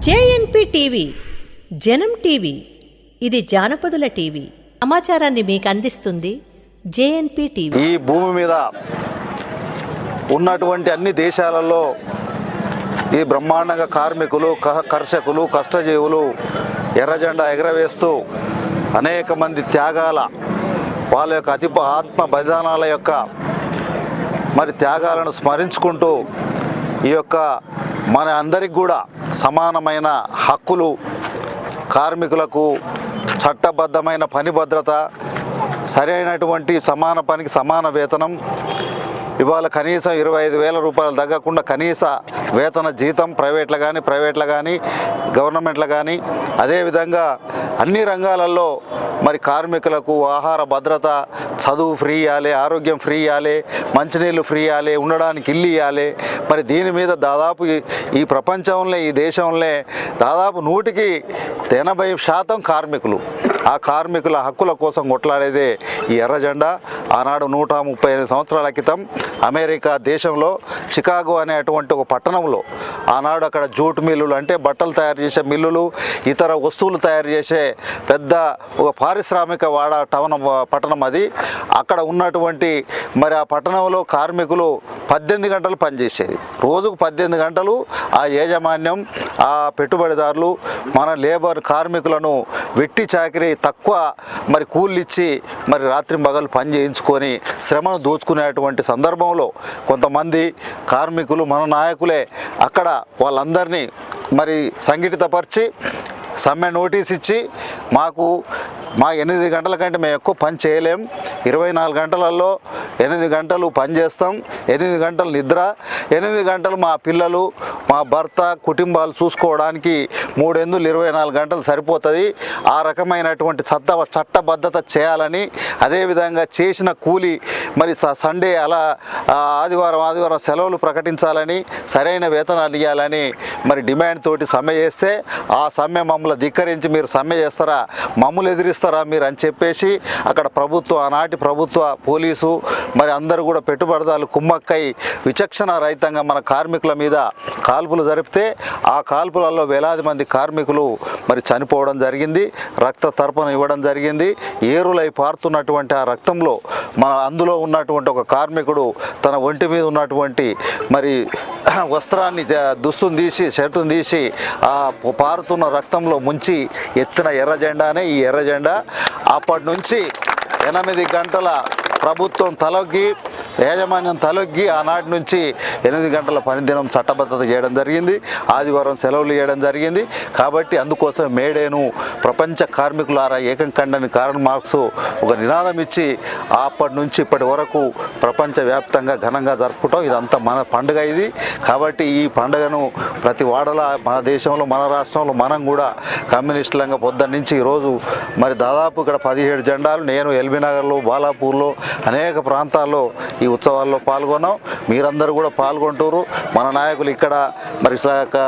JNP TV జనం TV ఇది జానపదుల TV. సమాచారాన్ని మీకు అందిస్తుంది జేఎన్పి టీవీ. ఈ భూమి మీద ఉన్నటువంటి అన్ని దేశాలలో ఈ బ్రహ్మాండంగా కార్మికులు క- కర్షకులు కష్టజీవులు ఎర్రజెండా ఎగరవేస్తూ అనేక మంది త్యాగాల వాళ్ళ యొక్క అతి ఆత్మ బలిదానాల యొక్క మరి త్యాగాలను స్మరించుకుంటూ ఈ యొక్క మన అందరికి కూడా సమానమైన హక్కులు కార్మికులకు చట్టబద్ధమైన పని భద్రత సరైనటువంటి సమాన పనికి సమాన వేతనం ఇవాళ కనీసం ఇరవై ఐదు వేల రూపాయలు తగ్గకుండా కనీస వేతన జీతం ప్రైవేట్లో కానీ ప్రైవేట్లో కానీ గవర్నమెంట్లో కానీ అదేవిధంగా అన్ని రంగాలలో మరి కార్మికులకు ఆహార భద్రత చదువు ఫ్రీ ఇవ్వాలి ఆరోగ్యం ఫ్రీ ఇవ్వాలి మంచినీళ్ళు ఫ్రీ ఇవ్వాలి ఉండడానికి ఇల్లు ఇవ్వాలి మరి దీని మీద దాదాపు ఈ- ఈ ప్రపంచంలో ఈ దేశంలో దాదాపు నూటికి ఎనభై శాతం కార్మికులు. ఆ కార్మికుల హక్కుల కోసం కొట్లాడేదే ఈ ఎర్ర జెండా. ఆనాడు నూట ముప్పై ఐదు సంవత్సరాల క్రితం అమెరికా దేశంలో చికాగో అనేటువంటి ఒక పట్టణంలో ఆనాడు అక్కడ జూట్ మిల్లులు అంటే బట్టలు తయారు చేసే మిల్లులు ఇతర వస్తువులు తయారు చేసే పెద్ద ఒక పారిశ్రామిక వాడ టౌన్ పట్టణం అది. అక్కడ ఉన్నటువంటి మరి ఆ పట్టణంలో కార్మికులు పద్దెనిమిది గంటలు పనిచేసేది. రోజుకు పద్దెనిమిది గంటలు ఆ యాజమాన్యం ఆ పెట్టుబడిదారులు మన లేబర్ కార్మికులను వెట్టి చాకిరి తక్కువ మరి కూలీలు ఇచ్చి మరి రాత్రి మగలు పని చేయించుకొని శ్రమను దోచుకునేటువంటి సందర్భంలో కొంతమంది కార్మికులు మన నాయకులే అక్కడ వాళ్ళందరినీ మరి సంఘటితపరిచి సమ్మె నోటీస్ ఇచ్చి మాకు మా ఎనిమిది గంటల కంటే మేము ఎక్కువ పని చేయలేం. ఇరవై నాలుగు గంటలలో ఎనిమిది గంటలు పని చేస్తాం. ఎనిమిది గంటలు నిద్ర ఎనిమిది గంటలు మా పిల్లలు మా భర్త కుటుంబాలు చూసుకోవడానికి మూడెందులు ఇరవై నాలుగు గంటలు సరిపోతుంది. ఆ రకమైనటువంటి చట్ట చట్టబద్ధత చేయాలని అదేవిధంగా చేసిన కూలి మరి స- సండే అలా ఆదివారం ఆదివారం సెలవులు ప్రకటించాలని సరైన వేతనాలు ఇవ్వాలని మరి డిమాండ్ తోటి సమ్మె చేస్తే ఆ సమ్మె మమ్మల్ని ధిక్కరించి మీరు సమ్మె చేస్తారా? మమ్మల్ని ఎదిరిస్తారా మీరు అని చెప్పేసి అక్కడ ప్రభుత్వం ఆనాటి ప్రభుత్వ పోలీసు మరి అందరూ కూడా పెట్టుబడిదారులు కుమ్మక్కై విచక్షణ రహితంగా మన కార్మికుల మీద కాల్పులు జరిపితే ఆ కాల్పులలో వేలాది మంది కార్మికులు మరి చనిపోవడం జరిగింది రక్త తర్పణ ఇవ్వడం జరిగింది. ఏరులై పారుతున్నటువంటి ఆ రక్తంలో మన అందులో ఉన్నటువంటి ఒక కార్మికుడు తన ఒంటి మీద ఉన్నటువంటి మరి వస్త్రాన్ని దుస్తుని తీసి షర్టును తీసి ఆ పారుతున్న రక్తంలో ముంచి ఎత్తిన ఎర్ర జెండానే ఈ ఎర్ర జెండా. అప్పటి నుంచి ఎనిమిది గంటల ప్రభుత్వం తలొగ్గి యాజమాన్యం తలొగ్గి ఆనాటి నుంచి ఎనిమిది గంటల పనిదినం చట్టబద్ధత చేయడం జరిగింది. ఆదివారం సెలవులు చేయడం జరిగింది. కాబట్టి అందుకోసం మేడేను ప్రపంచ కార్మికులారా ఏకం కండని కారణ్ మార్క్స్ ఒక నినాదం ఇచ్చి అప్పటి నుంచి ఇప్పటి వరకు ప్రపంచవ్యాప్తంగా ఘనంగా జరుపుకోవటం ఇదంతా మన పండుగ ఇది. కాబట్టి ఈ పండుగను ప్రతి వాడల మన దేశంలో మన రాష్ట్రంలో మనం కూడా కమ్యూనిస్టులంగా పొద్దున్న నుంచి ఈరోజు మరి దాదాపు ఇక్కడ పదిహేడు జెండాలు నేను ఎల్బీ నగర్లో బాలాపూర్లో అనేక ప్రాంతాల్లో ఈ ఉత్సవాల్లో పాల్గొన్నాం. మీరందరూ కూడా పాల్గొంటారు. మన నాయకులు ఇక్కడ మరి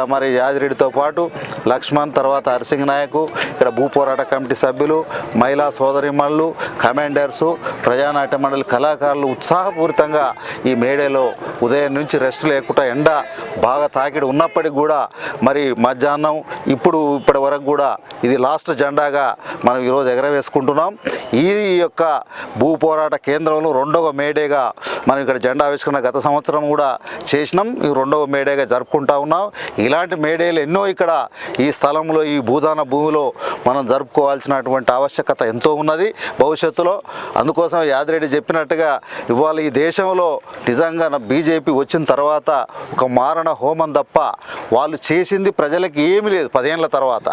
మరి యాదిరెడ్డితో పాటు లక్ష్మణ్ తర్వాత హర్సింగ్ నాయకు ఇక్కడ భూ పోరాట కమిటీ సభ్యులు మహిళా సోదరిమణులు కమాండర్సు ప్రజానాట్య మండలి కళాకారులు ఉత్సాహపూరితంగా ఈ మేడేలో ఉదయం నుంచి రెస్ట్ లేకుండా ఎండ బాగా తాకిడి ఉన్నప్పటికీ కూడా మరి మధ్యాహ్నం ఇప్పుడు ఇప్పటి వరకు కూడా ఇది లాస్ట్ జెండాగా మనం ఈరోజు ఎగరవేసుకుంటున్నాం. ఈ యొక్క భూ పోరాట కేంద్రంలో రెండవ మేడేగా మనం ఇక్కడ జెండా ఆవిష్కరణ గత సంవత్సరం కూడా చేసినాం. ఈ రెండవ మేడేగా జరుపుకుంటా ఉన్నాం. ఇలాంటి మేడేలు ఎన్నో ఇక్కడ ఈ స్థలంలో ఈ భూదాన భూమిలో మనం జరుపుకోవాల్సినటువంటి ఆవశ్యకత ఎంతో ఉన్నది భవిష్యత్తులో. అందుకోసం యాదిరెడ్డి చెప్పినట్టుగా ఇవాళ ఈ దేశంలో నిజంగా బీజేపీ వచ్చిన తర్వాత ఒక మారణ హోమం తప్ప వాళ్ళు చేసింది ప్రజలకు ఏమీ లేదు పదిహేనుల తర్వాత.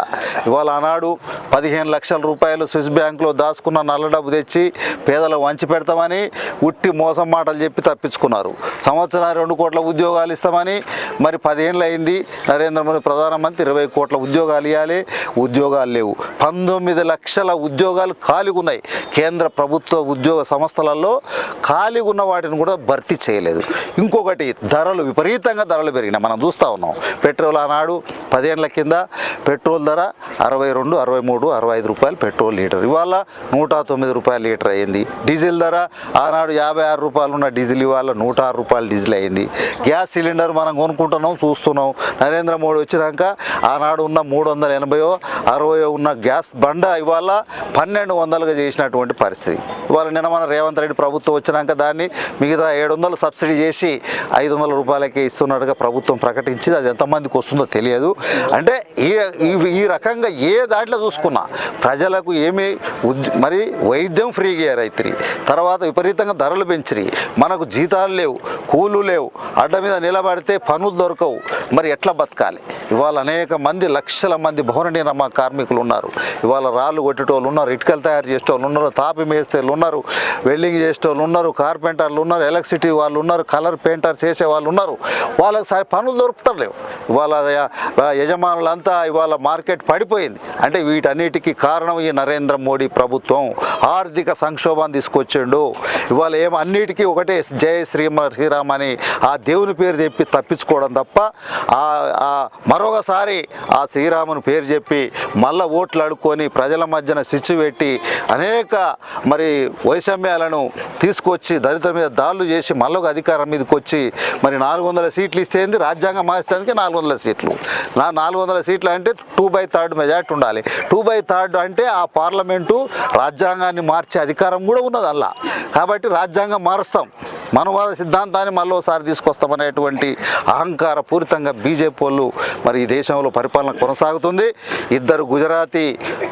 ఇవాళ ఆనాడు పదిహేను లక్షల రూపాయలు స్విస్ బ్యాంకులో దాచుకున్న నల్ల డబ్బు తెచ్చి పేదలకు వంచి పెడతామని ఉట్టి మోసం మాటలు చెప్పి తప్పించుకున్నారు. సంవత్సరం రెండు కోట్ల ఉద్యోగాలు ఇస్తామని మరి పదిహేనులు అయింది నరేంద్ర మోదీ ప్రధానమంత్రి ఇరవై కోట్ల ఉద్యోగాలు ఇవ్వాలి ఉద్యోగాలు లేవు. పంతొమ్మిది లక్షల ఉద్యోగాలు ఖాళీగా ఉన్నాయి కేంద్ర ప్రభుత్వ ఉద్యోగ సంస్థలలో ఖాళీగా ఉన్న వాటిని కూడా భర్తీ చేయలేదు. ఇంకొకటి ధరలు విపరీతంగా ధరలు పెరిగినాయి. మనం చూస్తూ ఉన్నాం. పెట్రోల్ ఆనాడు పదేళ్ళ కింద పెట్రోల్ ధర అరవై రెండు అరవై మూడు అరవై ఐదు రూపాయలు పెట్రోల్ లీటర్. ఇవాళ నూట తొమ్మిది రూపాయలు లీటర్ అయింది. డీజిల్ ధర ఆనాడు యాభై ఆరు రూపాయలు ఉన్న డీజిల్ ఇవాళ నూట ఆరు రూపాయలు డీజిల్ అయింది. గ్యాస్ సిలిండర్ మనం కొనుక్కుంటున్నాం చూస్తున్నాం. నరేంద్ర మోడీ వచ్చినాక ఆనాడు ఉన్న మూడు వందల ఎనభైయో అరవయో ఉన్న గ్యాస్ బండ ఇవాళ పన్నెండు వందలుగా చేసినటువంటి పరిస్థితి. ఇవాళ నిన్న మన రేవంత్ రెడ్డి ప్రభుత్వం వచ్చినాక దాన్ని మిగతా ఏడు వందలు సబ్సిడీ చేసి ఐదు వందల రూపాయలకే ఇస్తున్నట్టుగా ప్రభుత్వం ప్రకటించింది. అది ఎంతమందికి వస్తుందో తెలియదు. అంటే ఈ ఈ- రకంగా ఏ దాంట్లో చూసుకున్నా ప్రజలకు ఏమి మరి వైద్యం ఫ్రీగా రైతురి తర్వాత విపరీతంగా ధరలు పెంచిరి. మనకు జీతాలు లేవు కూలు లేవు. అడ్డ మీద నిలబడితే పనులు దొరకవు. మరి ఎట్లా బతకాలి? ఇవాళ అనేక మంది లక్షల మంది భవన నిర్మాణ కార్మికులు ఉన్నారు. ఇవాళ రాళ్ళు కొట్టేటోళ్ళు ఉన్నారు ఇటుకలు తయారు చేసేటోళ్ళు ఉన్నారు తాపి మేస్తేళ్ళు ఉన్నారు వెల్డింగ్ చేసేటోళ్ళు ఉన్నారు కార్పెంటర్లు ఉన్నారు ఎలక్ట్రిసిటీ వాళ్ళు ఉన్నారు కలర్ పెయింటర్ చేసే వాళ్ళు ఉన్నారు. వాళ్ళకి సరి పనులు దొరుకుతలేవు ఇవాళ యజమానులంతా ఇవాళ మార్కెట్ పడిపోయింది. అంటే వీటన్నిటికీ కారణం ఈ నరేంద్ర మోడీ ప్రభుత్వం. ఆర్థిక సంక్షోభాన్ని తీసుకొచ్చిండు. ఇవాళ ఏం అన్నిటికీ ఒకటే జయ శ్రీమ శ్రీరామ్ అని ఆ దేవుని పేరు చెప్పి తప్పించుకోవడం తప్ప మరో ఆ మరొకసారి ఆ శ్రీరాముని పేరు చెప్పి మళ్ళా ఓట్లు అడుక్కొని ప్రజల మధ్యన సిచ్చు పెట్టి అనేక మరి వైషమ్యాలను తీసుకొచ్చి దళితుల మీద దాడులు చేసి మళ్ళీ ఒక అధికారం మీదకి వచ్చి మరి నాలుగు వందల సీట్లు ఇస్తేంది రాజ్యాంగం మార్చడానికి నాలుగు వందల సీట్లు. నా నాలుగు వందల సీట్లు అంటే టూ బై థర్డ్ మెజార్టీ ఉండాలి. టూ బై థర్డ్ అంటే ఆ పార్లమెంటు రాజ్యాంగాన్ని మార్చే అధికారం కూడా ఉన్నది అలా కాబట్టి రాజ్యాంగం మారుస్తాం. మనవాద సిద్ధాంతాన్ని మళ్ళీ ఒకసారి తీసుకొస్తామనేటువంటి అహంకార పూరితంగా బీజేపీ వాళ్ళు మరి ఈ దేశంలో పరిపాలన కొనసాగుతుంది. ఇద్దరు గుజరాతీ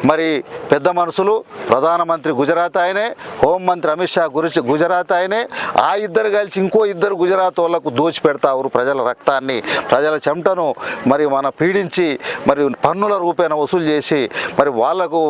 మరి పెద్ద మనుషులు ప్రధానమంత్రి గుజరాత్ ఆయనే హోంమంత్రి అమిత్ షా గురించి గుజరాత్ ఆయనే ఆ ఇద్దరు కలిసి ఇంకో ఇద్దరు గుజరాత్ వాళ్ళకు దోచిపెడతారు ప్రజల రక్తాన్ని ప్రజల చెమటను మరి మన పీడించి మరి పన్నుల రూపేణ వసూలు చేసి మరి వాళ్ళకు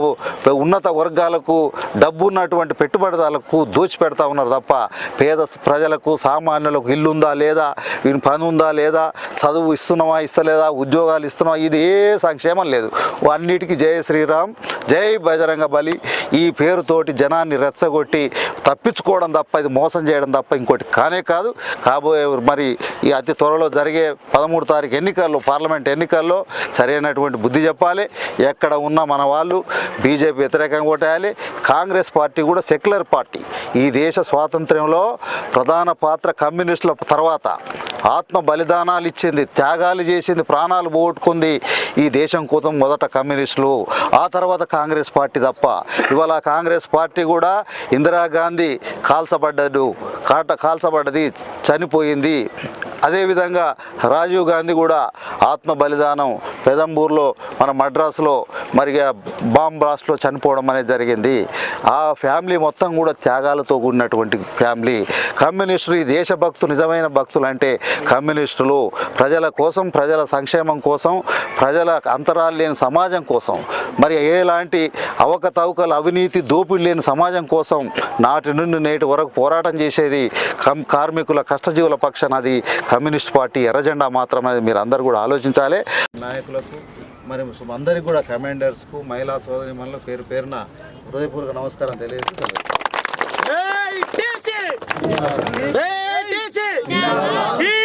ఉన్నత వర్గాలకు డబ్బు ఉన్నటువంటి పెట్టుబడిదారులకు దోచి పెడతా ఉన్నారు తప్ప పేద ప్రజలకు సామాన్యులకు ఇల్లు ఉందా లేదా? వీని పని ఉందా లేదా? చదువు ఇస్తున్నామా ఇస్తలేదా? ఉద్యోగాలు ఇస్తున్నామా ఇది ఏ సంక్షేమం లేదు. అన్నిటికీ జై శ్రీరామ్ జై బజరంగ బలి. ఈ పేరుతోటి జనాన్ని రెచ్చగొట్టి తప్పించుకోవడం తప్ప ఇది మోసం చేయడం తప్ప ఇంకోటి కానే కాదు. కాబోయే మరి ఈ అతి త్వరలో జరిగే పదమూడు తారీఖు ఎన్నికల్లో పార్లమెంట్ ఎన్నికల్లో సరైనటువంటి బుద్ధి చెప్పాలి. ఎక్కడ ఉన్న మన వాళ్ళు బీజేపీ వ్యతిరేకంగా కొట్టేయాలి కాంగ్రెస్ పార్టీ కూడా సెక్యులర్ పార్టీ. ఈ దేశ స్వాతంత్ర్యంలో ప్రధాన పాత్ర కమ్యూనిస్టుల తర్వాత ఆత్మ బలిదానాలు ఇచ్చింది త్యాగాలు చేసింది ప్రాణాలు పోగొట్టుకుంది ఈ దేశం కోసం మొదట కమ్యూనిస్టులు. ఆ తర్వాత కాంగ్రెస్ పార్టీ తప్ప ఇవాళ కాంగ్రెస్ పార్టీ కూడా ఇందిరాగాంధీ కాల్చబడ్డదు కాట కాల్చబడ్డది చనిపోయింది. అదేవిధంగా రాజీవ్ గాంధీ కూడా ఆత్మ బలిదానం పెదంబూర్లో మన మద్రాసులో మరి బాంబ్ బ్లాస్ట్లో చనిపోవడం అనేది జరిగింది. ఆ ఫ్యామిలీ మొత్తం కూడా త్యాగాలతో కూడినటువంటి ఫ్యామిలీ. కమ్యూనిస్టులు ఈ దేశభక్తులు నిజమైన భక్తులు అంటే కమ్యూనిస్టులు. ప్రజల కోసం ప్రజల సంక్షేమం కోసం ప్రజల అంతరాలు లేని సమాజం కోసం. మరి ఎలాంటి అవకతవకలు అవినీతి దోపిడీ లేని సమాజం కోసం నాటి నుండి నేటి వరకు పోరాటం చేసేది కం కార్మికుల కష్టజీవుల పక్షాన అది కమ్యూనిస్ట్ పార్టీ ఎర్రజెండా మాత్రం అనేది మీరు అందరూ కూడా ఆలోచించాలి. నాయకులకు మరి అందరికి కూడా కమాండర్స్కు మహిళా సోదరి మనలో పేరు పేరున హృదయపూర్వక నమస్కారం తెలియజేస్తూ Hey, DC! Hey, DC!